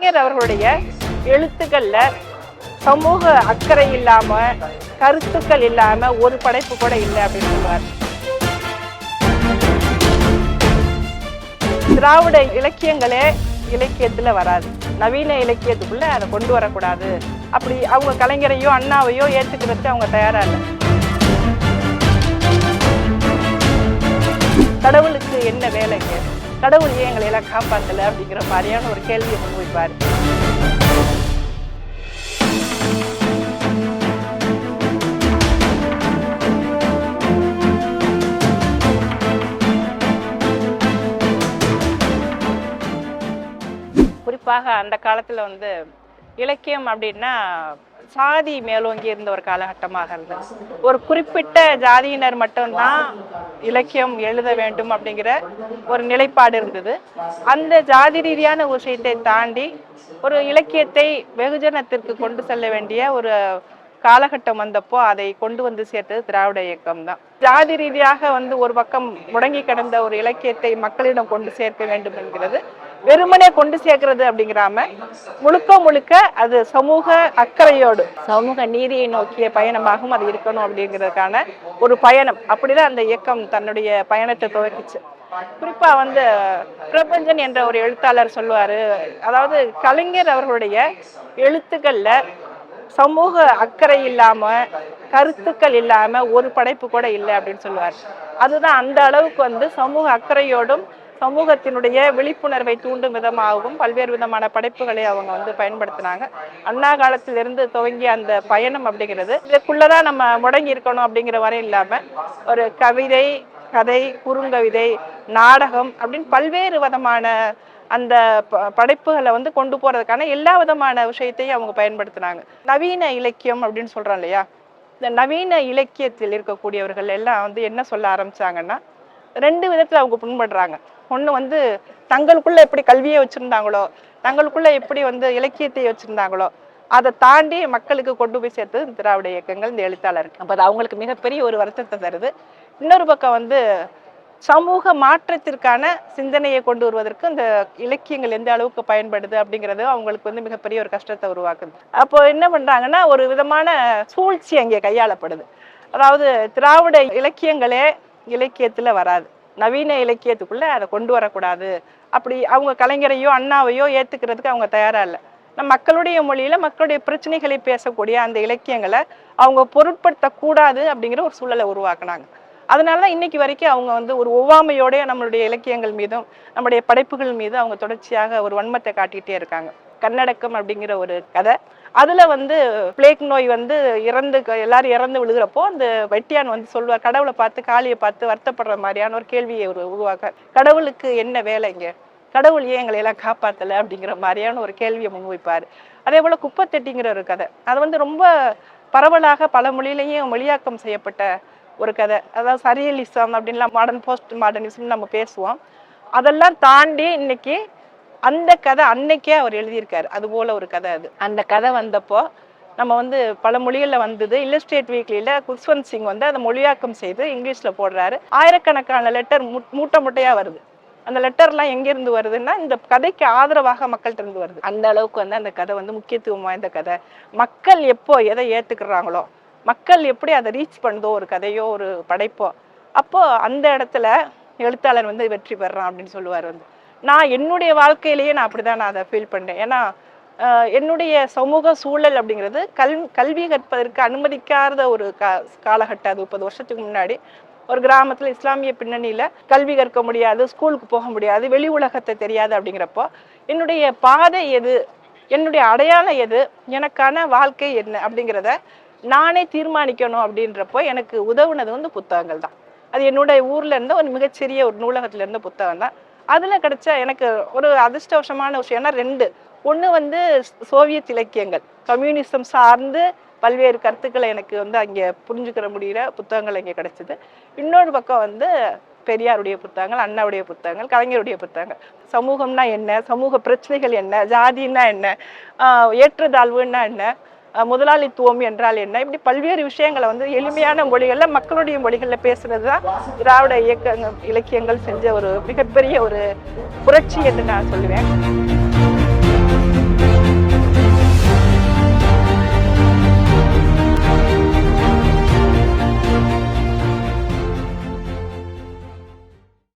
கலைஞர் அவர்களுடைய எழுத்துக்கள்ல சமூக அக்கறை இல்லாம கருத்துக்கள் இல்லாம ஒரு படைப்பு கூட இல்லை அப்படின்னு சொல்லுவார் திராவிட இலக்கியங்களே இலக்கியத்துல வராது. நவீன இலக்கியத்துக்குள்ள அதை கொண்டு வரக்கூடாது. அப்படி அவங்க கலைஞரையோ அண்ணாவையோ ஏத்துக்கிறதுக்கு அவங்க தயாரா இல்லை. கடவுளுக்கு என்ன வேலைங்க? கடவுள் ஏன் எங்களை எல்லாம் காப்பாற்றலை அப்படிங்கிற மாதிரியான ஒரு கேள்வியை முன்வைப்பாரு குறிப்பாக அந்த காலத்தில் வந்து இலக்கியம் அப்படின்னா சாதி மேலோங்கி இருந்த ஒரு காலகட்டமாக இருந்தது. ஒரு குறிப்பிட்ட ஜாதியினர் மட்டும்தான் இலக்கியம் எழுத வேண்டும் அப்படிங்கிற ஒரு நிலைப்பாடு இருந்தது. அந்த ஜாதி ரீதியான விஷயத்தை தாண்டி ஒரு இலக்கியத்தை வெகுஜனத்திற்கு கொண்டு செல்ல வேண்டிய ஒரு காலகட்டம் வந்தப்போ அதை கொண்டு வந்து சேர்த்தது திராவிட இயக்கம் தான். ஜாதி ரீதியாக வந்து ஒரு பக்கம் முடங்கி கிடந்த ஒரு இலக்கியத்தை மக்களிடம் கொண்டு சேர்க்க வேண்டும் என்கிறது. வெறுமனே கொண்டு சேர்க்கறது அப்படிங்கிறாம முழுக்க முழுக்க அது சமூக அக்கறையோடு சமூக நீதியை நோக்கிய பயணமாகவும் அது இருக்கணும் அப்படிங்கிறதுக்கான ஒரு பயணம். அப்படிதான் அந்த இயக்கம் தன்னுடைய பயணத்தை துவக்கிச்சு. குறிப்பா வந்து பிரபஞ்சன் என்ற ஒரு எழுத்தாளர் சொல்லுவாரு அதாவது கலைஞர் அவர்களுடைய எழுத்துக்கள்ல சமூக அக்கறை இல்லாம கருத்துக்கள் இல்லாம ஒரு படைப்பு கூட இல்லை அப்படின்னு சொல்லுவார். அதுதான் அந்த அளவுக்கு வந்து சமூக அக்கறையோடும் சமூகத்தினுடைய விழிப்புணர்வை தூண்டும் விதமாகவும் பல்வேறு விதமான படைப்புகளை அவங்க வந்து பயன்படுத்தினாங்க. அண்ணா காலத்திலிருந்து துவங்கிய அந்த பயணம் அப்படிங்கிறது இதுக்குள்ளதான் நம்ம முடங்கி இருக்கணும் அப்படிங்கிற வரை இல்லாம ஒரு கவிதை கதை குறுங்கவிதை நாடகம் அப்படின்னு பல்வேறு விதமான அந்த ப- படைப்புகளை வந்து கொண்டு போறதுக்கான எல்லா விதமான விஷயத்தையும் அவங்க பயன்படுத்தினாங்க. நவீன இலக்கியம் அப்படின்னு சொல்றோம் இல்லையா? இந்த நவீன இலக்கியத்தில் இருக்கக்கூடியவர்கள் எல்லாம் வந்து என்ன சொல்ல ஆரம்பிச்சாங்கன்னா ரெண்டு விதத்துல அவங்க புண்படுறாங்க. ஒன்று வந்து தங்களுக்குள்ளே எப்படி கல்வியை வச்சுருந்தாங்களோ தங்களுக்குள்ளே எப்படி வந்து இலக்கியத்தை வச்சுருந்தாங்களோ அதை தாண்டி மக்களுக்கு கொண்டு போய் சேர்த்து திராவிட இயக்கங்கள் இந்த எழுத்தாளர் அப்போ அது அவங்களுக்கு மிகப்பெரிய ஒரு வருத்தத்தை தருது. இன்னொரு பக்கம் வந்து சமூக மாற்றத்திற்கான சிந்தனையை கொண்டு வருவதற்கு இந்த இலக்கியங்கள் எந்த அளவுக்கு பயன்படுது அப்படிங்கிறது அவங்களுக்கு வந்து மிகப்பெரிய ஒரு கஷ்டத்தை உருவாக்குது. அப்போ என்ன பண்ணுறாங்கன்னா ஒரு விதமான சூழ்ச்சி அங்கே கையாளப்படுது. அதாவது திராவிட இலக்கியங்களே இலக்கியத்தில் வராது. நவீன இலக்கியத்துக்குள்ளே அதை கொண்டு வரக்கூடாது. அப்படி அவங்க கலைஞரையோ அண்ணாவையோ ஏற்றுக்கிறதுக்கு அவங்க தயாராக இல்லை. நம்ம மக்களுடைய மொழியில் மக்களுடைய பிரச்சனைகளை பேசக்கூடிய அந்த இலக்கியங்களை அவங்க பொருட்படுத்தக்கூடாது அப்படிங்கிற ஒரு சூழலை உருவாக்குனாங்க. அதனால தான் இன்னைக்கு வரைக்கும் அவங்க வந்து ஒரு ஒவ்வாமையோடைய நம்மளுடைய இலக்கியங்கள் மீதும் நம்முடைய படைப்புகள் மீது அவங்க தொடர்ச்சியாக ஒரு வன்மத்தை காட்டிகிட்டே இருக்காங்க. கன்னடக்கம் அப்படிங்கிற ஒரு கதை. அதுல வந்து பிளேக் நோய் வந்து இறந்து எல்லாரும் இறந்து விழுகிறப்போ அந்த வெட்டியான் வந்து சொல்லுவார் கடவுளை பார்த்து காளியை பார்த்து வருத்தப்படுற மாதிரியான ஒரு கேள்வியை ஒரு உருவாக்க. கடவுளுக்கு என்ன வேலைங்க கடவுள் ஏன் எங்களை எல்லாம் காப்பாத்தல? அப்படிங்கிற மாதிரியான ஒரு கேள்வியை முன்வைப்பார். அதே போல குப்பத்தெட்டிங்கிற ஒரு கதை. அது வந்து ரொம்ப பரவலாக பல மொழியிலையும் மொழியாக்கம் செய்யப்பட்ட ஒரு கதை. அதாவது சரியலிசம் அப்படின்லாம் மாடர்ன் போஸ்ட் மாடர்னிசம் நம்ம பேசுவோம். அதெல்லாம் தாண்டி இன்னைக்கு அந்த கதை அன்னைக்கே அவர் எழுதியிருக்காரு. அது போல ஒரு கதை அது. அந்த கதை வந்தப்போ நம்ம வந்து பல மொழிகளில் வந்தது. இல்லஸ்ட்ரேட் வீக்லியில் குஷ்வந்த் சிங் வந்து அதை மொழியாக்கம் செய்து இங்கிலீஷில் போடுறாரு. ஆயிரக்கணக்கான லெட்டர் மூட்டை மூட்டையாக வருது. அந்த லெட்டர்லாம் எங்கேருந்து வருதுன்னா இந்த கதைக்கு ஆதரவாக மக்கள்கிட்ட இருந்து வருது. அந்த அளவுக்கு வந்து அந்த கதை வந்து முக்கியத்துவம் வாய்ந்த கதை. மக்கள் எப்போ எதை ஏற்றுக்கிறாங்களோ மக்கள் எப்படி அதை ரீச் பண்ணுதோ ஒரு கதையோ ஒரு படைப்போ அப்போது அந்த இடத்துல எழுத்தாளர் வந்து வெற்றி பெறான் அப்படின்னு சொல்லுவார் வந்து. நான் என்னுடைய வாழ்க்கையிலேயே நான் அப்படிதான் நான் அதை ஃபீல் பண்ணேன் ஏன்னா என்னுடைய சமூக சூழல் அப்படிங்கிறது கல் கல்வி கற்பதற்கு அனுமதிக்காத ஒரு கா காலகட்டம் அது முப்பது வருஷத்துக்கு முன்னாடி. ஒரு கிராமத்தில் இஸ்லாமிய பின்னணியில் கல்வி கற்க முடியாது ஸ்கூலுக்கு போக முடியாது வெளி உலகத்தை தெரியாது அப்படிங்கிறப்போ என்னுடைய பாதை எது? என்னுடைய அடையாளம் எது? எனக்கான வாழ்க்கை என்ன? அப்படிங்கிறத நானே தீர்மானிக்கணும் அப்படின்றப்போ எனக்கு உதவுனது வந்து புத்தகங்கள் தான். அது என்னுடைய ஊர்லேருந்து ஒரு மிகச்சிறிய ஒரு நூலகத்துலேருந்து புத்தகம் தான். அதில் கிடைச்ச எனக்கு ஒரு அதிர்ஷ்டவசமான விஷயம் ஏன்னா ரெண்டு. ஒன்று வந்து சோவியத் இலக்கியங்கள். கம்யூனிசம் சார்ந்து பல்வேறு கருத்துக்களை எனக்கு வந்து அங்கே புரிஞ்சுக்கிற முடிகிற புத்தகங்கள் இங்கே கிடச்சிது. இன்னொரு பக்கம் வந்து பெரியாருடைய புத்தகங்கள் அண்ணாவுடைய புத்தகங்கள் கலைஞருடைய புத்தகங்கள். சமூகம்னா என்ன? சமூக பிரச்சனைகள் என்ன? ஜாதின்னா என்ன? ஆஹ் ஏற்றத்தாழ்வுன்னா என்ன? முதலாளித்துவம் என்றால் என்ன? இப்படி பல்வேறு விஷயங்களை வந்து எளிமையான மொழிகளில் மக்களுடைய மொழிகளில் பேசுறது தான் திராவிட இயக்கங்கள் இலக்கியங்கள் செஞ்ச ஒரு மிகப்பெரிய ஒரு புரட்சி என்று நான் சொல்லுவேன்.